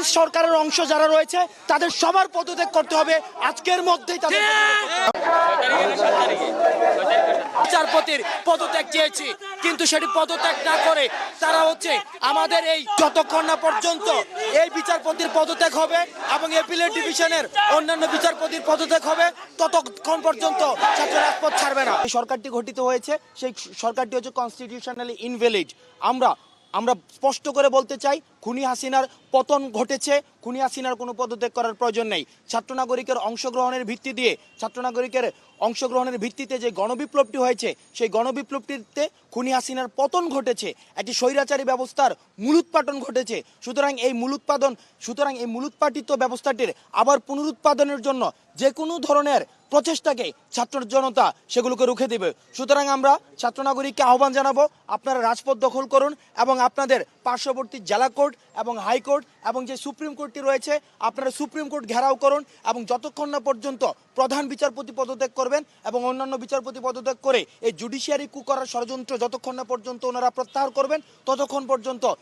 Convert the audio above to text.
Fascist সরকারের অংশ যারা রয়েছে তাদের সবার পদত্যাগ করতে হবে। আজকের মধ্যেই তাদের। বিচারপতির পদত্যাগ চেয়েছি কিন্তু সেটি পদত্যাগ না করে তারা হচ্ছে আমাদের এই যতক্ষণ না পর্যন্ত এই বিচারপতির পদত্যাগ হবে এবং এপিলেট ডিভিশনের অন্যান্য বিচারপতির পদত্যাগ হবে ততক্ষণ পর্যন্ত ছাত্র রাজপথ ছাড়বে না। এই সরকারটি গঠিত হয়েছে সেই সরকারটি হচ্ছে কনস্টিটিউশনালি ইনভ্যালিড আমরা আমরা স্পষ্ট করে বলতে চাই, খুনি হাসিনার পতন ঘটেছে। খুনি হাসিনার কোনো পদত্যাগ করার প্রয়োজন নেই। ছাত্র নাগরিকের অংশগ্রহণের ভিত্তি দিয়ে ছাত্র নাগরিকের অংশগ্রহণের ভিত্তিতে যে গণবিপ্লবটি হয়েছে, সেই গণবিপ্লবটিতে খুনি হাসিনার পতন ঘটেছে। একটি স্বৈরাচারী ব্যবস্থার মূলোৎপাটন ঘটেছে। সুতরাং এই মূলোৎপাদন সুতরাং এই মূলোৎপাটিত ব্যবস্থাটির আবার পুনরুৎপাদনের জন্য যে কোনো ধরনের প্রচেষ্টাকে ছাত্র জনতা সেগুলোকে রুখে দেবে। সুতরাং আমরা ছাত্র নাগরিককে আহ্বান জানাব, আপনারা রাজপথ দখল করুন এবং আপনাদের পার্শ্ববর্তী জেলা কোর্ট এবং হাইকোর্ট এবং যে সুপ্রিম কোর্টটি রয়েছে, আপনারা সুপ্রিম কোর্ট ঘেরাও করুন এবং যতক্ষণ না পর্যন্ত প্রধান বিচারপতি পদত্যাগ করবেন এবং অন্যান্য বিচারপতি পদত্যাগ করে এই জুডিশিয়ারি কু করার ষড়যন্ত্র যতক্ষণ না পর্যন্ত ওনারা প্রত্যাহার করবেন, ততক্ষণ পর্যন্ত